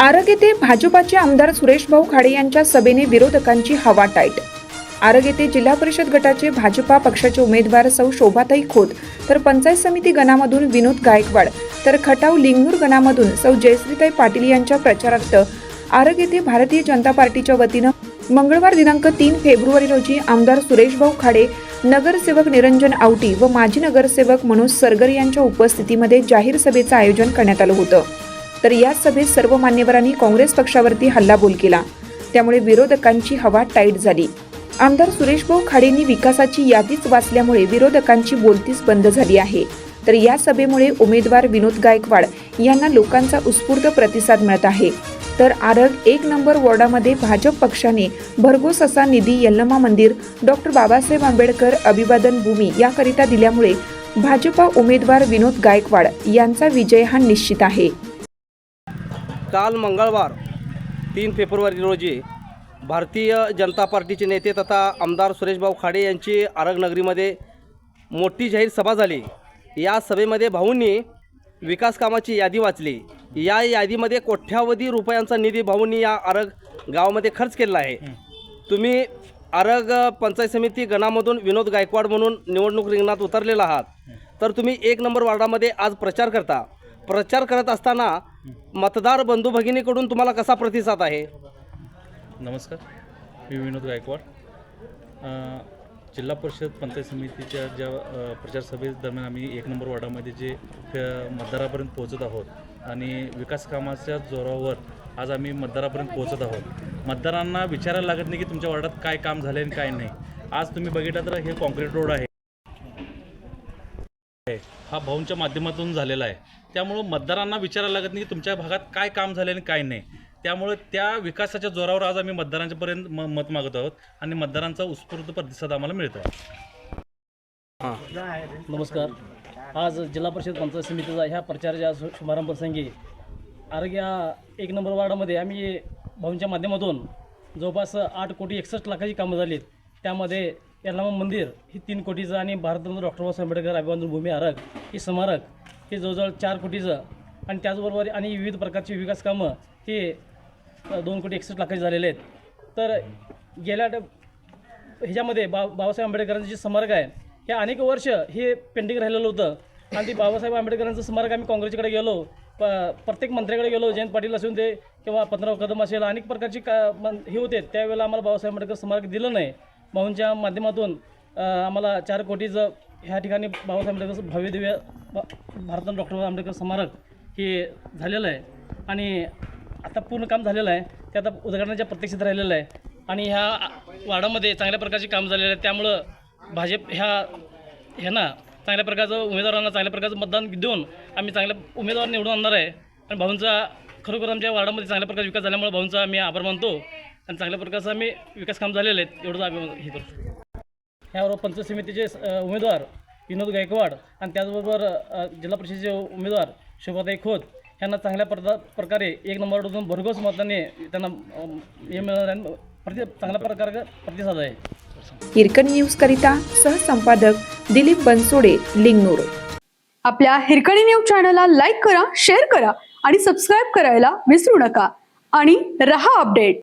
आरग येथे भाजपाचे आमदार सुरेश भाऊ खाडे यांच्या सभेने विरोधकांची हवा टाईट. आरग येथे जिल्हा परिषद गटाचे भाजपा पक्षाचे उमेदवार सौ शोभाताई खोत तर पंचायत समिती गणामधून विनोद गायकवाड तर खटाव लिंगनूर गणामधून सौ जयश्रीताई पाटील यांच्या प्रचारार्थ आरग येथे भारतीय जनता पार्टीच्या वतीनं मंगळवार दिनांक तीन फेब्रुवारी रोजी आमदार सुरेश भाऊ खाडे नगरसेवक निरंजन आवटी व माजी नगरसेवक मनोज सरगर यांच्या उपस्थितीमध्ये जाहीर सभेचं आयोजन करण्यात आलं होतं. तर या सभेत सर्व मान्यवरांनी काँग्रेस पक्षावरती हल्लाबोल केला. त्यामुळे विरोधकांची हवा टाईट झाली. आमदार सुरेश भाऊ खाडेंनी विकासाची यादीच वाचल्यामुळे विरोधकांची बोलतीच बंद झाली आहे. तर या सभेमुळे उमेदवार विनोद गायकवाड यांना लोकांचा उत्स्फूर्त प्रतिसाद मिळत आहे. तर आरग एक नंबर वॉर्डामध्ये भाजप पक्षाने भरघोस असा निधी यल्लमा मंदिर डॉक्टर बाबासाहेब आंबेडकर अभिवादन भूमी याकरिता दिल्यामुळे भाजपा उमेदवार विनोद गायकवाड यांचा विजय हा निश्चित आहे. काल मंगळवार तीन फेब्रुवारी रोजी भारतीय जनता पार्टीचे नेते तथा आमदार सुरेशभाऊ खाडे यांची आरगनगरीमध्ये मोठी जाहीर सभा झाली. या सभेमध्ये भाऊंनी विकास कामाची यादी वाचली. या यादीमध्ये कोट्यावधी रुपयांचा निधी भाऊंनी या आरग गावामध्ये खर्च केलेला आहे. तुम्ही आरग पंचायत समिती गणामधून विनोद गायकवाड म्हणून निवडणूक रिंगणात उतरलेला आहात. तर तुम्ही एक नंबर वार्डामध्ये आज प्रचार करता. प्रचार करत असताना मतदार बंधू भगिनीकडून तुम्हाला कसा प्रतिसाद आहे? नमस्कार मी विनोद गायकवाड. अ, जिल्हा परिषद पंचायत समितीच्या ज्या अ, प्रचार आम्ही एक नंबर वॉर्डामध्ये जे मतदारापर्यंत पोहोचत आहोत आणि विकास कामाच्या जोरावर आज आम्ही मतदारापर्यंत पोहोचत आहोत. मतदारांना विचारायला लागत नाही की तुमच्या वॉर्डात काय काम झालं आणि काय नाही. आज तुम्ही बघितलं तर हे कॉन्क्रीट रोड आहे. हा भाऊंच्या माध्यमातून झालेला आहे. त्यामुळं मतदारांना विचारायला लागत नाही की तुमच्या भागात काय काम झाले आणि काय नाही. त्यामुळे त्या विकासाच्या जोरावर आज आम्ही मतदारांच्यापर्यंत म मत मागत आहोत आणि मतदारांचा उत्स्फूर्त प्रतिसाद आम्हाला मिळतो हां. नमस्कार. आज जिल्हा परिषद पंचायत समितीचा ह्या प्रचाराच्या शुभारंभप्रसंगी प्रसंगी आरोग्य एक नंबर वार्डामध्ये आम्ही भाऊंच्या माध्यमातून जवळपास आठ कोटी एकसष्ट लाखाची कामं झालीत. त्यामध्ये यालामा मंदिर ही तीन कोटीचं आणि भारतरत्न डॉक्टर बाबासाहेब आंबेडकर अभिवादन भूमी आरक ही स्मारक हे जवळजवळ चार कोटीचं. आणि त्याचबरोबर आणि विविध प्रकारची विकास कामं ही दोन कोटी एकसष्ट लाखाचे झालेले आहेत. तर गेल्या ह्याच्यामध्ये बा बाबासाहेब आंबेडकरांचं जे स्मारक आहे हे अनेक वर्ष हे पेंडिंग राहिलेलं होतं. आणि ते बाबासाहेब आंबेडकरांचं स्मारक आम्ही काँग्रेसकडे गेलो प प्रत्येक मंत्र्याकडे गेलो जयंत पाटील असून ते किंवा पंधराव कदम असेल अनेक प्रकारची का मन हे होते. त्यावेळेला आम्हाला बाबासाहेब आंबेडकर स्मारक दिलं नाही. भाऊंच्या माध्यमातून आम्हाला चार कोटीचं ह्या ठिकाणी बाबासाहेब आंबेडकर भव्यदिव्य भारतन भारतरत्न डॉक्टर आंबेडकर स्मारक हे झालेलं आहे. आणि आता पूर्ण काम झालेलं आहे. ते आता उद्घाटनाच्या प्रत्यक्षात राहिलेलं आहे. आणि ह्या वाडामध्ये चांगल्या प्रकारचे काम झालेलं आहे. त्यामुळं भाजप ह्या ह्यांना चांगल्या प्रकारचं उमेदवारांना चांगल्या प्रकारचं मतदान देऊन आम्ही चांगल्या उमेदवार निवडून आणणार आहे. आणि भाऊंचा खरोखर आमच्या वार्डामध्ये चांगल्या प्रकारचा विकास झाल्यामुळे भाऊंचा आम्ही आभार मानतो. आणि चांगल्या प्रकारचं आम्ही विकास काम झालेले आहेत एवढंच आम्ही हे करतो. ह्याबरोबर पंचायत समितीचे उमेदवार विनोद गायकवाड आणि त्याचबरोबर जिल्हा परिषदेचे उमेदवार शोभाताई खोत यांना चांगल्या प्रदा प्रकारे एक नंबरवरून भरघोस मताने त्यांना हे मिळणार आहे. प्रति चांगल्या प्रकारे प्रतिसाद आहे. हिरकण न्यूजकरिता सहसंपादक दिलीप बनसोडे लिंगनूर. आपल्या हिरकणी न्यूज चॅनलला लाईक करा शेअर करा आणि सबस्क्राईब करायला विसरू नका. आणि रहा अपडेट.